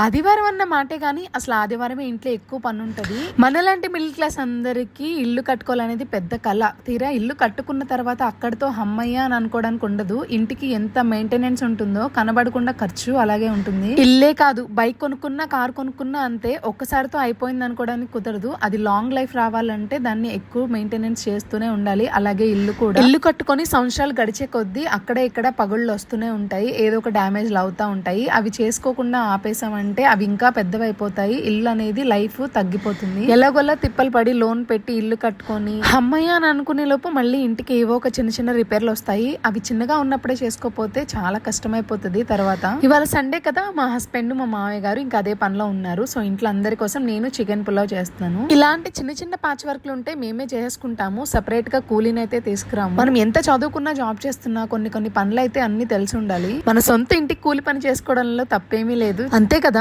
ఆదివారం అన్న మాటే కానీ అసలు ఆదివారమే ఇంట్లో ఎక్కువ పని ఉంటుంది మనలాంటి మిడిల్ క్లాస్ అందరికీ ఇల్లు కట్టుకోవాలనేది పెద్ద కళ తీరా ఇల్లు కట్టుకున్న తర్వాత అక్కడితో హమ్మయ్య అని అనుకోవడానికి ఉండదు. ఇంటికి ఎంత మెయింటెనెన్స్ ఉంటుందో కనబడకుండా ఖర్చు అలాగే ఉంటుంది. ఇల్లే కాదు బైక్ కొనుక్కున్నా కార్ కొనుక్కున్నా అంతే. ఒక్కసారితో అయిపోయింది అనుకోవడానికి కుదరదు. అది లాంగ్ లైఫ్ రావాలంటే దాన్ని ఎక్కువ మెయింటెనెన్స్ చేస్తూనే ఉండాలి. అలాగే ఇల్లు కూడా. ఇల్లు కట్టుకొని సంవత్సరాలు గడిచే కొద్దీ అక్కడ ఇక్కడ పగుళ్ళు వస్తూనే ఉంటాయి. ఏదో ఒక డ్యామేజ్లు అవుతా ఉంటాయి. అవి చేసుకోకుండా అంటే అవి ఇంకా పెద్దవైపోతాయి. ఇల్లు అనేది లైఫ్ తగ్గిపోతుంది. ఎలాగోలా తిప్పలు పడి లోన్ పెట్టి ఇల్లు కట్టుకొని అమ్మయ్య అని అనుకునే లోపు మళ్ళీ ఇంటికి ఏవో ఒక చిన్న చిన్న రిపేర్లు వస్తాయి. అవి చిన్నగా ఉన్నప్పుడే చేసుకోపోతే చాలా కష్టమైపోతుంది తర్వాత. ఇవాళ సండే కదా మా హస్బెండ్ మా మామయ్య గారు ఇంకా అదే పనిలో ఉన్నారు. సో ఇంట్లో అందరి కోసం నేను చికెన్ పులావ్ చేస్తున్నాను. ఇలాంటి చిన్న చిన్న పాచ్ వర్క్లు ఉంటే మేమే చేసుకుంటాము. సెపరేట్గా కూలీని అయితే తీసుకురాము. మనం ఎంత చదువుకున్నా జాబ్ చేస్తున్నా కొన్ని కొన్ని పనులు అయితే అన్ని తెలిసి ఉండాలి. మన సొంత ఇంటికి కూలి పని చేసుకోవడంలో తప్పేమీ లేదు. అంతే కదా